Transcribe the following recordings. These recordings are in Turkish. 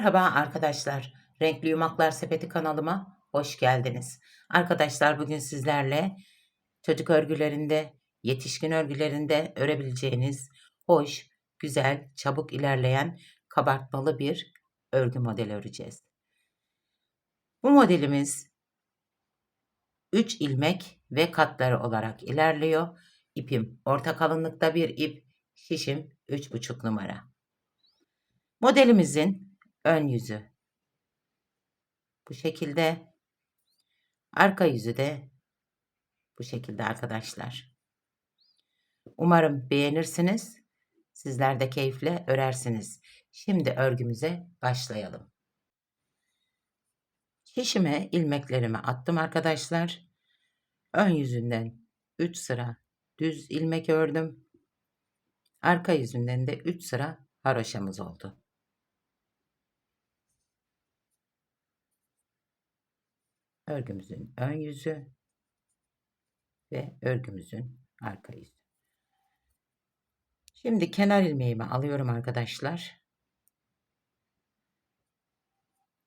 Merhaba arkadaşlar. Renkli Yumaklar Sepeti kanalıma hoş geldiniz. Arkadaşlar bugün sizlerle çocuk örgülerinde, yetişkin örgülerinde örebileceğiniz hoş, güzel, çabuk ilerleyen kabartmalı bir örgü modeli öreceğiz. Bu modelimiz 3 ilmek ve katları olarak ilerliyor. İpim orta kalınlıkta bir ip, şişim 3,5 numara. Modelimizin ön yüzü bu şekilde, arka yüzü de bu şekilde arkadaşlar. Umarım beğenirsiniz. Sizler de keyifle örersiniz. Şimdi örgümüze başlayalım. Şişime ilmeklerimi attım arkadaşlar. Ön yüzünden 3 sıra düz ilmek ördüm. Arka yüzünden de 3 sıra haroşamız oldu. Örgümüzün ön yüzü ve örgümüzün arka yüzü. Şimdi kenar ilmeğimi alıyorum arkadaşlar.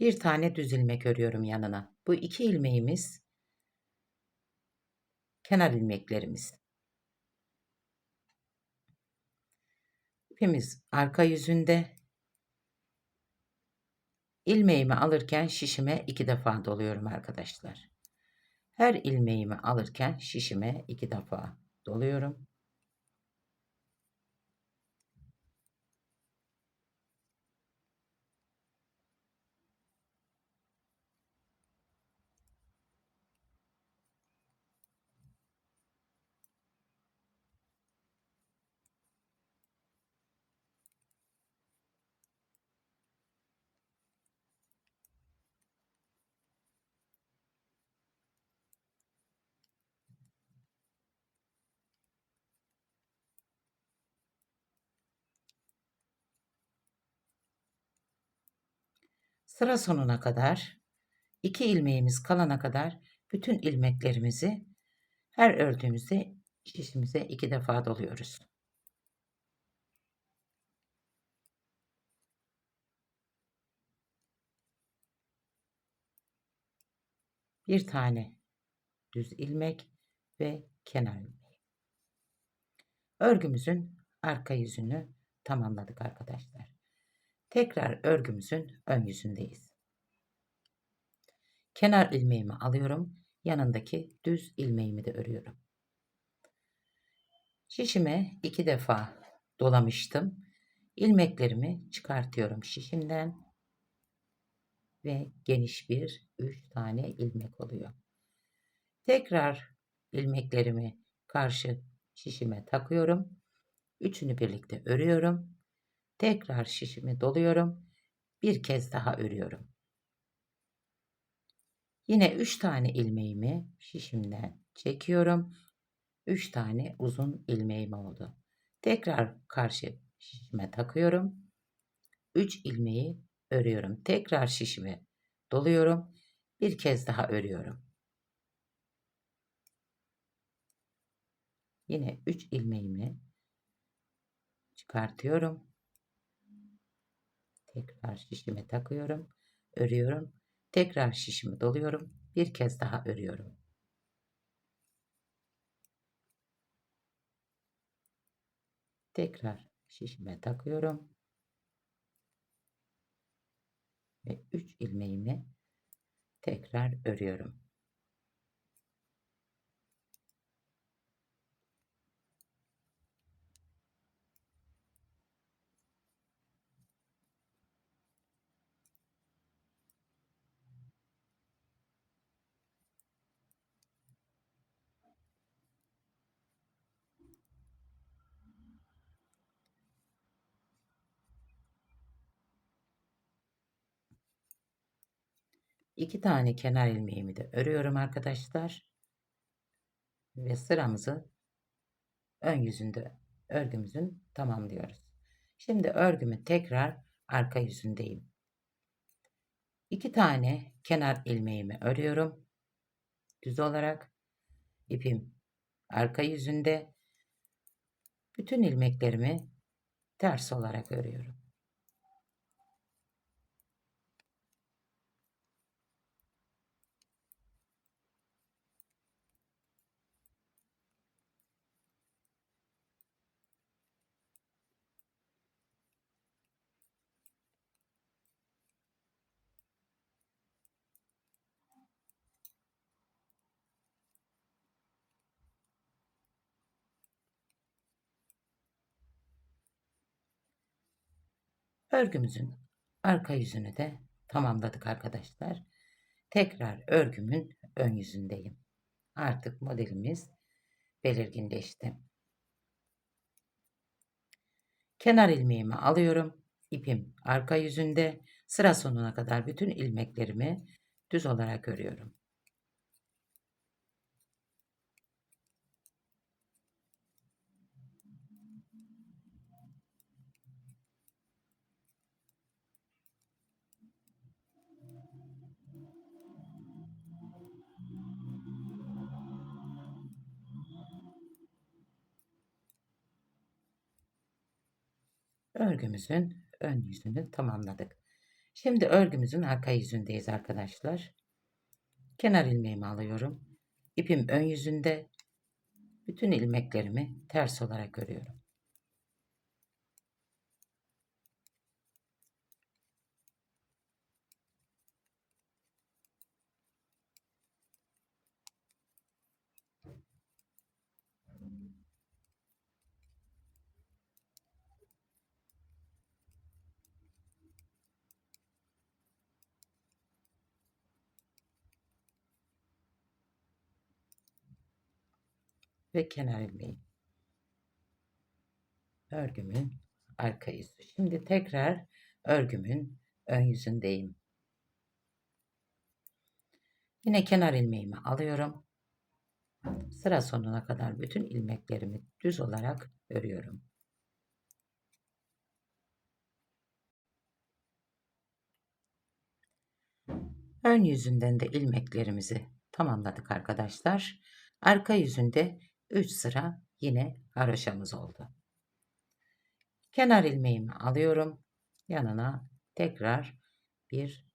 Bir tane düz ilmek örüyorum yanına. Bu iki ilmeğimiz kenar ilmeklerimiz. İpimiz arka yüzünde İlmeğimi alırken şişime iki defa doluyorum arkadaşlar. Her ilmeğimi alırken şişime iki defa doluyorum. Sıra sonuna kadar iki ilmeğimiz kalana kadar bütün ilmeklerimizi her ördüğümüzde şişimize iki defa doluyoruz. Bir tane düz ilmek ve kenar ilmeği. Örgümüzün arka yüzünü tamamladık arkadaşlar. Tekrar örgümüzün ön yüzündeyiz. Kenar ilmeğimi alıyorum. Yanındaki düz ilmeğimi de örüyorum. Şişime iki defa dolamıştım. İlmeklerimi çıkartıyorum şişimden ve geniş bir üç tane ilmek oluyor. Tekrar ilmeklerimi karşı şişime takıyorum. Üçünü birlikte örüyorum. Tekrar şişimi doluyorum. Bir kez daha örüyorum. Yine 3 tane ilmeğimi şişimden çekiyorum. 3 tane uzun ilmeğim oldu. Tekrar karşı şişime takıyorum. 3 ilmeği örüyorum. Tekrar şişimi doluyorum. Bir kez daha örüyorum. Yine 3 ilmeğimi çıkartıyorum. Tekrar şişime takıyorum. Örüyorum. Tekrar şişimi doluyorum. Bir kez daha örüyorum. Tekrar şişime takıyorum. Ve 3 ilmeğimi tekrar örüyorum. İki tane kenar ilmeğimi de örüyorum arkadaşlar. Ve sıramızı ön yüzünde örgümüzün tamamlıyoruz. Şimdi örgümü tekrar arka yüzündeyim. İki tane kenar ilmeğimi örüyorum. Düz olarak ipim arka yüzünde bütün ilmeklerimi ters olarak örüyorum. Örgümüzün arka yüzünü de tamamladık arkadaşlar. Tekrar örgümün ön yüzündeyim. Artık modelimiz belirginleşti. Kenar ilmeğimi alıyorum. İpim arka yüzünde. Sıra sonuna kadar bütün ilmeklerimi düz olarak örüyorum. Örgümüzün ön yüzünü tamamladık. Şimdi örgümüzün arka yüzündeyiz arkadaşlar. Kenar ilmeğimi alıyorum. İpim ön yüzünde. Bütün ilmeklerimi ters olarak örüyorum. Ve kenar ilmeği. Örgümün arka yüzü. Şimdi tekrar örgümün ön yüzündeyim. Yine kenar ilmeğimi alıyorum. Sıra sonuna kadar bütün ilmeklerimi düz olarak örüyorum. Ön yüzünden de ilmeklerimizi tamamladık arkadaşlar. Arka yüzünde 3 sıra yine haroşamız oldu. Kenar ilmeğimi alıyorum. Yanına tekrar bir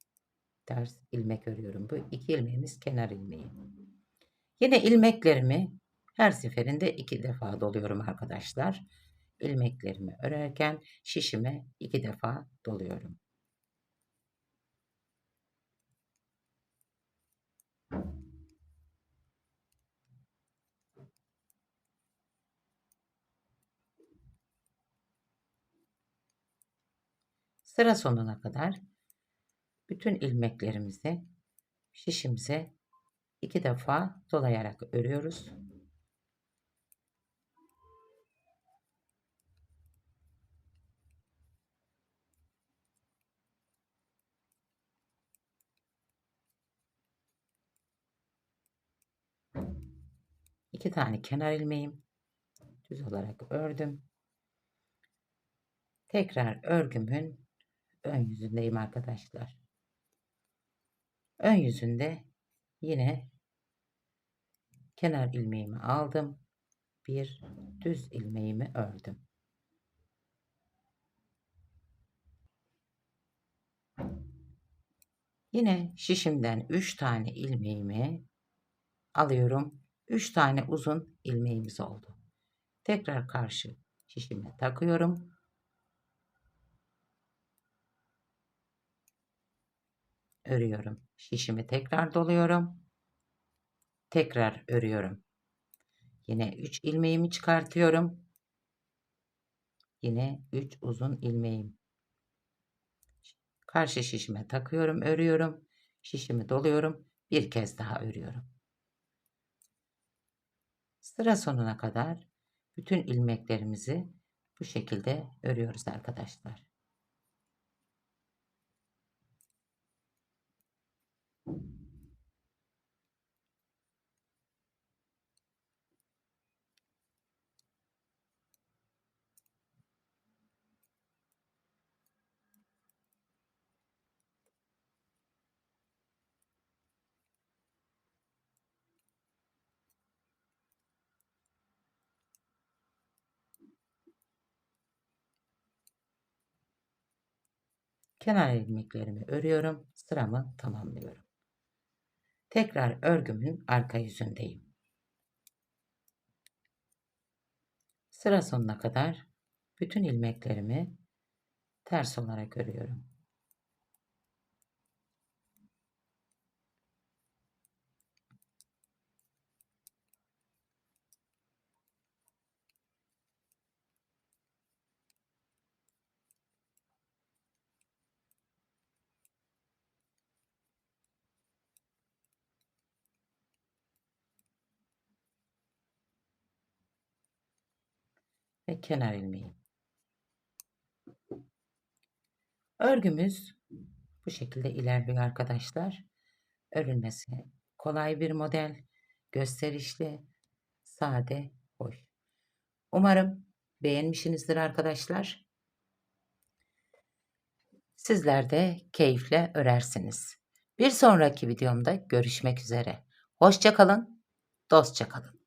ters ilmek örüyorum. Bu iki ilmeğimiz kenar ilmeği. Yine ilmeklerimi her seferinde iki defa doluyorum arkadaşlar. İlmeklerimi örerken şişime iki defa doluyorum. Sıra sonuna kadar bütün ilmeklerimizi şişimize iki defa dolayarak örüyoruz. İki tane kenar ilmeğim düz olarak ördüm. Tekrar örgümün ön yüzündeyim arkadaşlar. Ön yüzünde yine kenar ilmeğimi aldım. Bir düz ilmeğimi ördüm. Yine şişimden 3 tane ilmeğimi alıyorum. 3 tane uzun ilmeğimiz oldu. Tekrar karşı şişime takıyorum. Örüyorum. Şişimi tekrar doluyorum. Tekrar örüyorum. Yine 3 ilmeğimi çıkartıyorum. Yine 3 uzun ilmeğim. Karşı şişime takıyorum, örüyorum. Şişimi doluyorum. Bir kez daha örüyorum. Sıra sonuna kadar bütün ilmeklerimizi bu şekilde örüyoruz arkadaşlar. Kenar ilmeklerimi örüyorum. Sıramı tamamlıyorum. Tekrar örgümün arka yüzündeyim. Sıra sonuna kadar bütün ilmeklerimi ters olarak örüyorum. Ve kenar ilmeği. Örgümüz bu şekilde ilerliyor arkadaşlar. Örülmesi kolay bir model, gösterişli, sade, hoş. Umarım beğenmişsinizdir arkadaşlar. Sizler de keyifle örersiniz. Bir sonraki videomda görüşmek üzere. Hoşça kalın, dostça kalın.